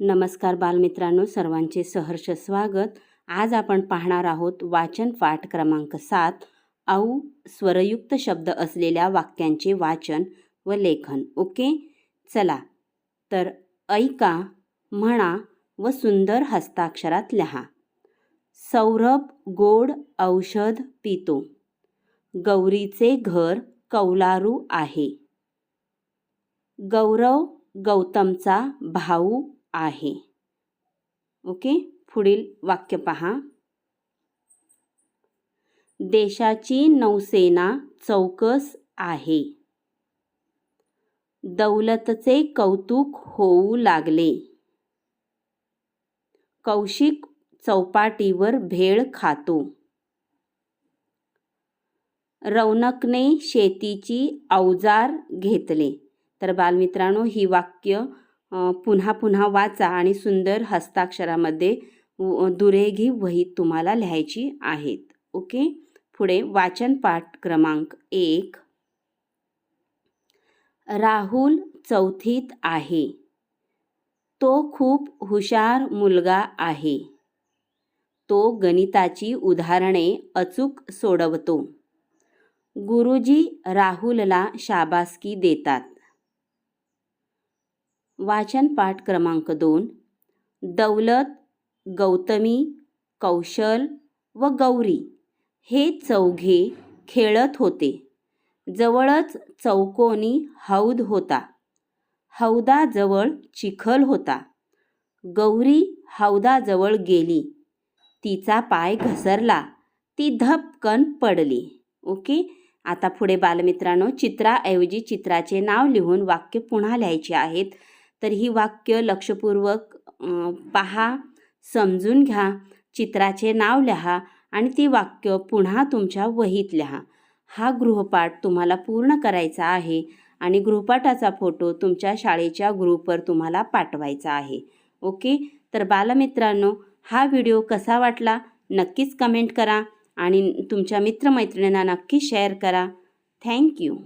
नमस्कार बालमित्रांनो सर्वांचे सहर्ष स्वागत. आज आपण पाहणार आहोत वाचन पाठ क्रमांक सात औ स्वरयुक्त शब्द असलेल्या वाक्यांचे वाचन व लेखन. ओके? चला. तर ऐका म्हणा व सुंदर हस्ताक्षरात लिहा. सौरभ गोड औषध पितो. गौरीचे घर कौलारू आहे. गौरव गौतमचा भाऊ आहे. ओके? पुढील वाक्य पहा. देशाची नौसेना चौकस आहे. दौलतचे कौतुक होऊ लागले. कौशिक चौपाटीवर भेळ खातो. रौनकने शेतीची अवजार घेतले. तर बालमित्रांनो ही वाक्य पुन्हा पुन्हा वाचा आणि सुंदर हस्ताक्षरामध्ये व- दुरेघी वहीत तुम्हाला लिहायची आहेत. ओके? पुढे वाचन पाठ क्रमांक एक. राहुल चौथीत आहे. तो खूप हुशार मुलगा आहे. तो गणिताची उदाहरणे अचूक सोडवतो. गुरुजी राहुलला शाबासकी देतात. वाचन पाठ क्रमांक दोन. दौलत गौतमी कौशल व गौरी हे चौघे खेळत होते. जवळच चौकोनी हौद होता. हौदाजवळ चिखल होता. गौरी हौदाजवळ गेली. तिचा पाय घसरला. ती धपकन पडली. ओके? आता पुढे बालमित्रांनो चित्राऐवजी चित्राचे नाव लिहून वाक्य पुन्हा लिहायचे आहेत. तर ही वाक्य लक्षपूर्वक पहा समजून घ्या चित्राचे नाव लिहा आणि ती वाक्य पुन्हा तुमच्या वहीत लिहा. हा गृहपाठ तुम्हाला पूर्ण करायचा आहे आणि गृहपाठाचा फोटो तुमच्या शाळेच्या ग्रुपवर तुम्हाला पाठवायचा आहे. ओके? तर बालमित्रांनो हा व्हिडिओ कसा वाटला? नक्कीच कमेंट करा आणि तुमच्या मित्रमैत्रिणींना नक्की शेअर करा. थँक्यू